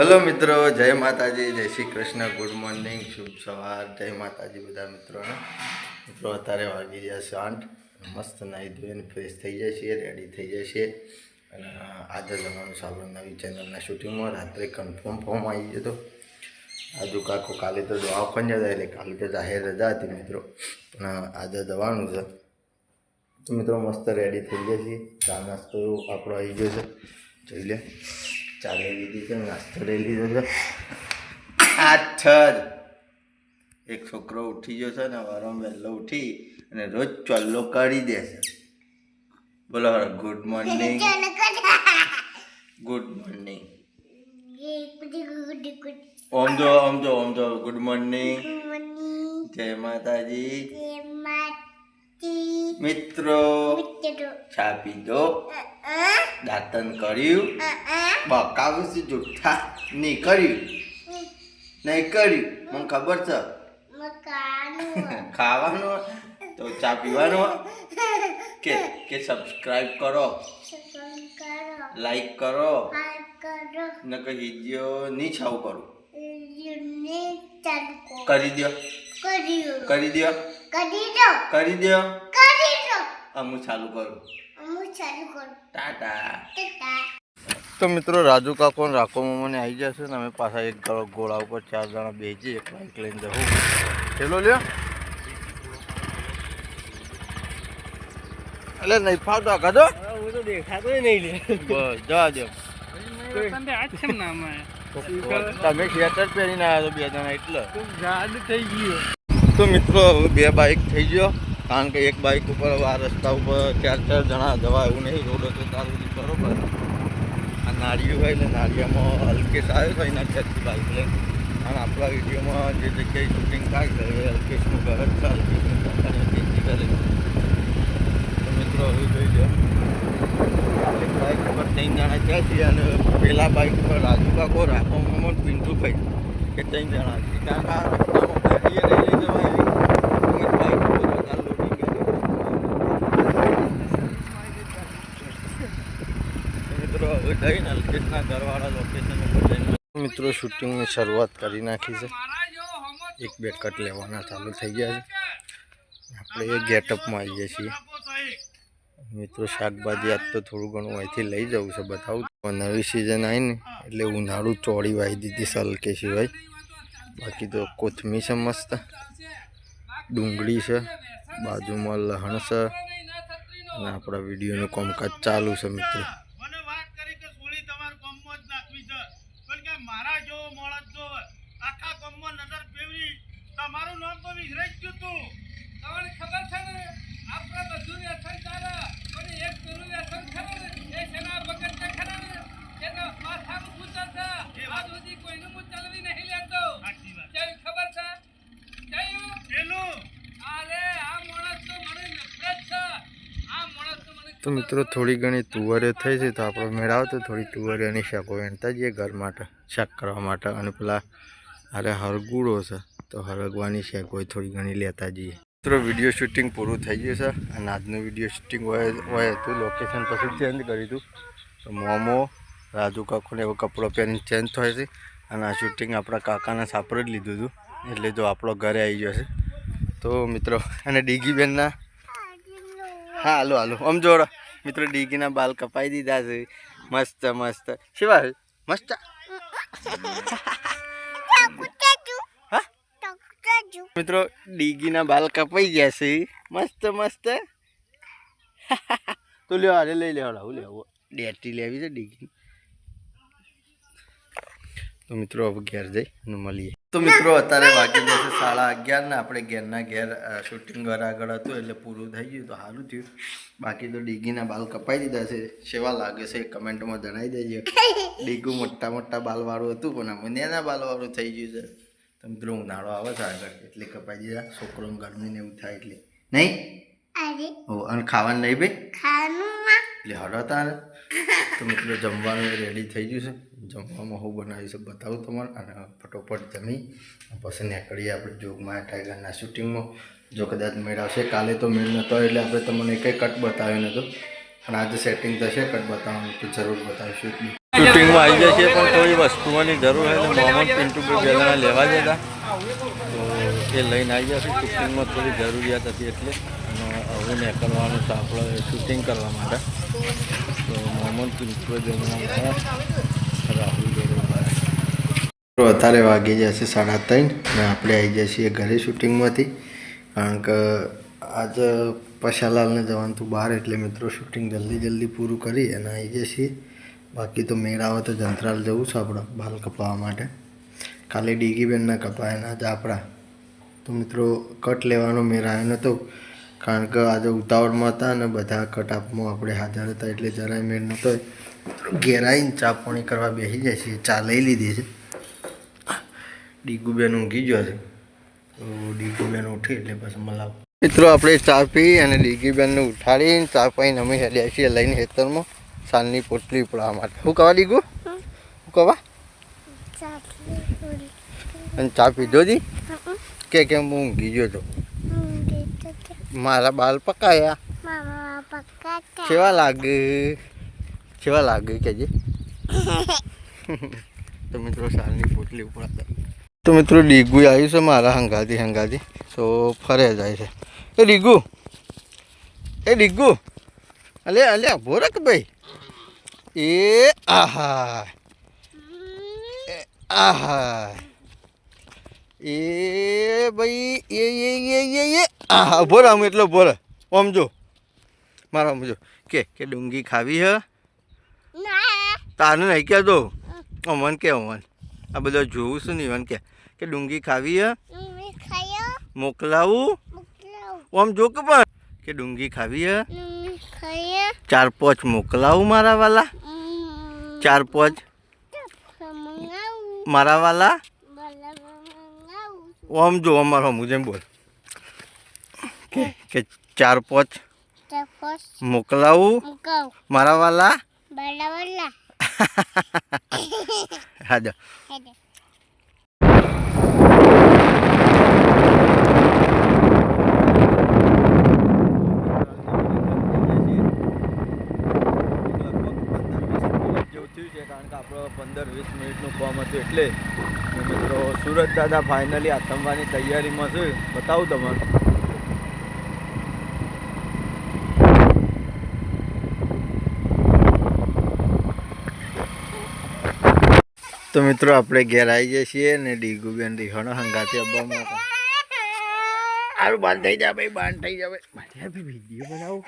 Hello મિત્રો, જય માતાજી, જય શ્રી કૃષ્ણ, ગુડ મોર્નિંગ, શુભ સવાર, જય માતાજી બધા મિત્રોને મિત્રો, અત્યારે વાગી ગયા છે આઠ. મસ્ત નાહી ધોઈને ફ્રેશ થઈ છે રેડી થઈ છે અને આજે જવાનું છે નવી ચેનલના શૂટિંગમાં રાત્રે કન્ફર્મ ફોર્મ આવી ગયો હતો. આજુ કાકો કાલે તો દવાખાને જતા એટલે કાલે તો જાહેર રજા હતી મિત્રો. પણ આજે જવાનું છે. તો મિત્રો, મસ્ત રેડી થઈ ગયા છીએ. ચા નાસ્તો આપણો આવી ગયો છે. જોઈ લે. ચા લઈ લીધી છે નાસ્તો લઈ લીધો છે. આઠ જ. એક છોકરો ઉઠી ગયો છે ને વારંવાર વહેલો ઉઠી અને રોજ ચોલ્લો કાઢી દે છે. બોલો ગુડ મોર્નિંગ ગુડ મોર્નિંગ ઓમ જો ઓમ જો ઓમ જો ગુડ મોર્નિંગ જય માતાજી. મિત્રો ચા પીધો દાંતન કર્યું. બકાવું છે જુઠ્ઠા નહીં કર્યું. નહીં કર્યું. મને ખબર છે. ખાવાનું. તો ચા પીવાનું. કે કે સબસ્ક્રાઇબ કરો. લાઈક કરો. ને કે વીડિયો નહીં છાવ કરું. કરી. દો કરી દો કરી દો. અમું ચાલુ કરું. ટાટા. તો મિત્રો રાજુ કાકો ને રાખો મને આવી જશે ને અમે પાછા એક ગોળા ઉપર ચાર જણા બેસી એક બાઈક લઈને જવું. ચલો લ્યો. એટલે નહીં ફાવતો કાઢો હું તો દેખાતો નહીં લે. બસ જવા દો. તને આ છે ને તમે સ્વેટર પહેરીને આવ્યા તો બે જણા એટલે. તું થઈ ગયો. તો મિત્રો, હવે બે બાઇક થઈ ગયો. કારણ કે એક બાઇક ઉપર આ રસ્તા ઉપર ચાર ચાર જણા જવા એવું નહીં, રોડ હતો તારું બરોબર. આ નાળિયું હોય ને નાળિયામાં અલ્કેશ આવ્યો હોય એના ઘરથી બાઇક લઈને. અને આપણા વિડીયોમાં જે જગ્યાએ શૂટિંગ થાય છે, એ અલ્કેશનું ઘર જ છે, અલ્કેશનું કરે તો મિત્રો, હવે જોઈ લો. એક બાઇક ઉપર ત્રણ જણા ત્યાં છીએ અને પેલા બાઇક ઉપર રાજુ કાકો રાખો મોહમ્મદ પિન્ટુભાઈ કે ત્રણ જણા છે. કારણ કે મિત્રો શૂટિંગની શરૂઆત કરી નાખી છે. એક બે કટ લેવાના ચાલુ થઈ ગયા છે. આપણે એ ગેટઅપમાં આવીએ છીએ. મિત્રો, શાકભાજી આજ તો થોડું ઘણું અહીંથી લઈ જવું છે, બતાવું. નવી સિઝન આવી ને, એટલે ઉનાળું ચોળી વાવી દીધી સલકે સિવાય. બાકી તો કોથમી છે મસ્ત. ડુંગળી છે, બાજુમાં લહણ છે. અને આપણા વિડીયોનું કામકાજ ચાલુ છે, મિત્રો મને વાત કરી કે સોળી તમારા ગામમાં જ નાખવી છે પણ કે મારા જેવો મોળસ જો આખા ગામમાં નજર ફેરવી તમારું નામ તો વિસરાઈ જ ગયું તું તમને ખબર છે ને આપણે બધું વ્યસન ચાલે પણ એક પેલું વ્યસન ખરે ને એ શેના વગર તે ખરા ને એનો માથાનું પૂછર છે આજ સુધી કોઈનું મું ચલવી નહીં લેતો કેવી ખબર છે કેવું પેલું અરે આ માણસ તો મને નફરત છે આ માણસ તો મિત્રો, થોડી ઘણી તુવરે થઈ છે તો આપણે મેળાવ તો થોડી તુવરેની શાકો વેણતા જઈએ ઘર માટે, શાક કરવા માટે. અને પેલા અરે હરગુડો છે, તો હરગવાની શેક હોય થોડી ઘણી લેતા જઈએ. મિત્રો, વીડિયો શૂટિંગ પૂરું થઈ ગયું છે. અને આજનું વીડિયો શૂટિંગ હોય હોય હતું લોકેશન પછી ચેન્જ કર્યું હતું તો મોમો, રાજુ કાકુને એવો કપડો પહેરીને ચેન્જ થાય છે. અને આ શૂટિંગ આપણા કાકાના સાપરે જ લીધું હતું. એટલે જો આપણો ઘરે આવી ગયો છે. તો મિત્રો, અને ડીગીબેનના હાલો હાલો. આમ જોડો. મિત્રો, ડીગીના બાલ કપાઈ દીધા છે. મસ્ત મસ્ત. શિવા મસ્ત? મિત્રો, ડીગીના બાલ કપાઈ ગયા છે. મસ્ત મસ્ત. તું લ્યો અરે લઈ લેવા લાવું લેવો ડેટી લેવી છે ડીગી. તો મિત્રો, હવે ઘેર જઈ અને મળીએ. તો મિત્રો અત્યારે વાગી જશે સાડા અગિયાર ને આપણે ઘેરના ઘેર શૂટિંગ ઘર આગળ હતું એટલે પૂરું થઈ ગયું તો સારું થયું. બાકી તો ડીગીના બાલ કપાઈ દીધા છે. સેવા લાગે છે કમેન્ટમાં જણાવી દેજો. ડીગું મોટા મોટા બાલવાળું હતું પણ નાના બાલવાળું થઈ ગયું છે. તો મિત્રો ઉનાળો આવે છે આગળ એટલે કપાઈ દીધા. છોકરોને ગરમી ને એવું થાય એટલે. નહીં? હો અને ખાવાનું નહીં ભાઈ? એટલે હડો તારે. તો મિત્રો જમવાનું રેડી થઈ ગયું છે. જમવામાં હું બનાવ્યું છે, બતાવું તમારે અને ફટોફટ જમી પછી નીકળીએ આપણે જોગમાં ટાઈગરના શૂટિંગમાં. જો કદાચ મેળ આવશે, કાલે તો મેળ નહોતો એટલે આપણે તમને કંઈ કટ બતાવ્યો નહોતો પણ આજે સેટિંગ થશે, કટ બતાવવાનું તો જરૂર બતાવીશું. શૂટિંગમાં આવી છે પણ થોડી વસ્તુઓની જરૂર હોય તો મોહમ્મદ પિન્ટુ બે લેવા જતા. તો એ લઈને આવી જશે, શૂટિંગમાં થોડી જરૂરિયાત હતી એટલે. હવે હવે નીકળવાનું છે આપણે શૂટિંગ કરવા માટે. તો મોહમ્મદ પિન્ટુ જોડે અત્યારે વાગી જશે સાડા ત્રણ અને આપણે આવી જઈએ છીએ ઘરે શૂટિંગમાંથી. કારણ કે આજે પશાલાલને જવાનું હતું બહાર એટલે મિત્રો શૂટિંગ જલ્દી જલ્દી પૂરું કરી અને આવી જઈએ છીએ. બાકી તો મેળ આવે તો જંત્રાલ જવું છે આપણે બાલ કપાવવા માટે. ખાલી ડીગીબેનના કપાયા ના આજે આપણા. તો મિત્રો કટ લેવાનો મેળ આવ્યો નહોતો કારણ કે આજે ઉતાવળમાં હતા અને બધા કટ આપમાં આપણે હાજર હતા એટલે જરાય મેળ નહોતો ઘેરાઈને ચા પાણી કરવા બેસી જાય છે ચા લઈ લીધી છે. ડીગુબેન ઊંઘી ગયો છે. તો ડીગુબેન ઉઠી એટલે પછી મલાવ. મિત્રો આપણે ચા પી અને ડીગીબેનને ઉઠાડીને ચા પાઈને અમે હેડ્યા છીએ લઈને ખેતરમાં સાંજની પોટલી પડવા માટે. શું કહેવા ડીગુ? શું કહેવા? અને ચા પીધો જી? કે કેમ હું ઊંઘી ગયો તો? મારા બાલ પકાયા. કેવા લાગે? કેવા લાગે કેજે તો મિત્રો સાલની પોટલી ઉપડાતા તો મિત્રો ડીગુ આવ્યું છે મારા હંગાથી હંગાથી તો ફરે જાય છે. એ ડીગુ એ ડીગુ અલે અલે ભોરક ભાઈ? એ આહા આહા એ ભાઈ એ એ એ એ એ આહા ભોરા આમ એટલો ભોરા આમ જો મારા આમ જો. કે કે ડુંગી ખાવી હે? તાને નહીં કહેતો અમન કે અમન આ બધા જોવું છું ને ઈવન કે કે ડુંગી ખાવી હે? મોકલાવું? આમ જો કે પણ? કે ડુંગી ખાવી હે? ચાર પાંચ મોકલાવું મારા વાલા? ચાર પાંચ? મારા વાલા? આમ જો અમારો મુજબ બોલ. કે કે ચાર પાંચ મોકલાવું? મારા વાલા. હા જો પંદર વીસ મિનિટનું કામ હતું એટલે મિત્રો, સુરત દાદા ફાઇનલી આથમવાની તૈયારીમાં છે. બતાવું તમને. તો મિત્રો આપણે ઘેર આવી જઈએ છીએ ને ડીગુબેન રીહણો હંગાથી અબ્બામાં સારું બાંધ થઈ જાય ભાઈ બાંધ થઈ જા ભાઈ. મારે હું.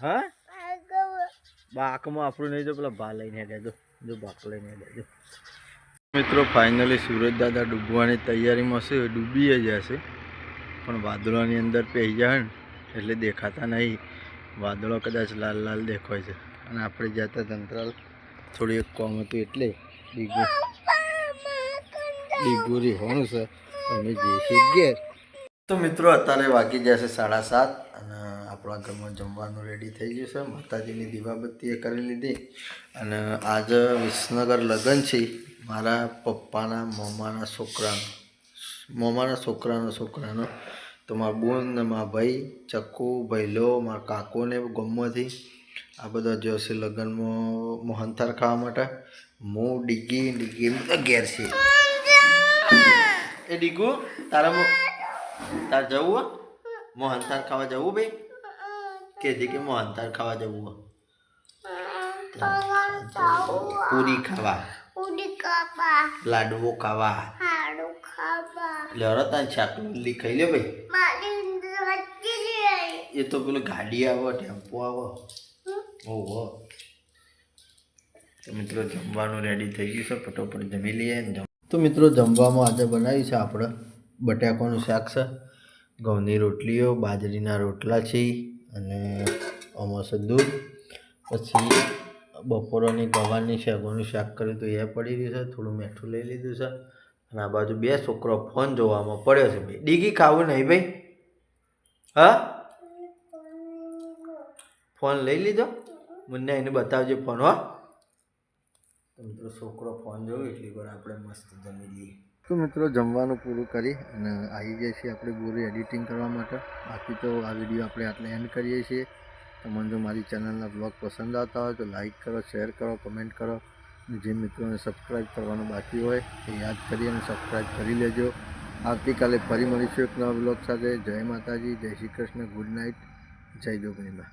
હા? બાકમાં આપણું નહીં જો, પેલા ભા લઈને દેજો જો. બાક લઈને દેજો મિત્રો ફાઇનલી સુરજ દાદા ડૂબવાની તૈયારીમાં છે ડૂબી જશે. પણ વાદળાની અંદર પહેરી જાય ને, એટલે દેખાતા નહીં. વાદળો કદાચ લાલ લાલ દેખાય છે. અને આપણે જતા તંત્રાલ થોડી એક કોમ હતું એટલે ડીગુ ડીગુરી હોણું છે. અમે જઈએ ઘેર. તો મિત્રો, અત્યારે વાગી જશે સાડા સાત અને આપણા ઘરમાં જમવાનું રેડી થઈ ગયું છે. માતાજીની દીવાબત્તીએ કરી લીધી. અને આજે વિસનગર લગ્ન છે. મારા પપ્પાના મોમાના છોકરાનો મોમાના છોકરાનો છોકરાનો તો મારા બોન ને મારા ભાઈ ચક્કુ ભૈલો મારા કાકોને ગમમાંથી આ બધા જો છે લગ્નમાં મોહનથાર ખાવા માટે. હું ડીગી ડીગી બધા ઘેર છે. એ ડીગુ તારા મો તાર જવું હો? મોહનથાર ખાવા જવું ભાઈ? કે છે કે મોહનથાર ખાવા જવું પૂરી ખાવા. લાડવો ખાવા. એટલે હરો તાન શાકલી ખાઈ લે ભાઈ. એ તો પેલું ગાડી આવે ટેમ્પો આવે. ઓહો. તો મિત્રો જમવાનું રેડી થઈ ગયું છે ફટોફટ જમી લઈએ ને તો મિત્રો જમવામાં આજે બનાવ્યું છે આપણે બટાકાનું શાક છે. ઘઉંની રોટલીઓ બાજરીના રોટલા છે અને અમાસે દૂધ. પછી બપોરોની ગવાની શાકનું શાક કર્યું તો એ પડી રહ્યું છે થોડું મીઠું લઈ લીધું છે. અને આ બાજુ બે છોકરો ફોન જોવામાં પડ્યો છે. ભાઈ ડીગી ખાવું નહીં ભાઈ? હા? ફોન લઈ લીધો? મને એને બતાવજો ફોન હો. તો મિત્રો છોકરો ફોન જોયો એટલી વાર આપણે મસ્ત જમી લઈએ. તો મિત્રો જમવાનું પૂરું કરી અને આવી જાય છે આપણે બોરી એડિટિંગ કરવા માટે. બાકી તો આ વીડિયો આપણે આટલે એન્ડ કરીએ છીએ. તમને જો મારી ચેનલના બ્લોગ પસંદ આવતા હોય તો લાઇક કરો શેર કરો કમેન્ટ કરો. અને જે મિત્રોને સબસ્ક્રાઈબ કરવાનું બાકી હોય એ યાદ કરી અને સબસ્ક્રાઈબ કરી લેજો. આવતીકાલે ફરી મળીશું એક નવા બ્લોગ સાથે. જય માતાજી જય શ્રી કૃષ્ણ ગુડ નાઇટ જય જોગણીમાં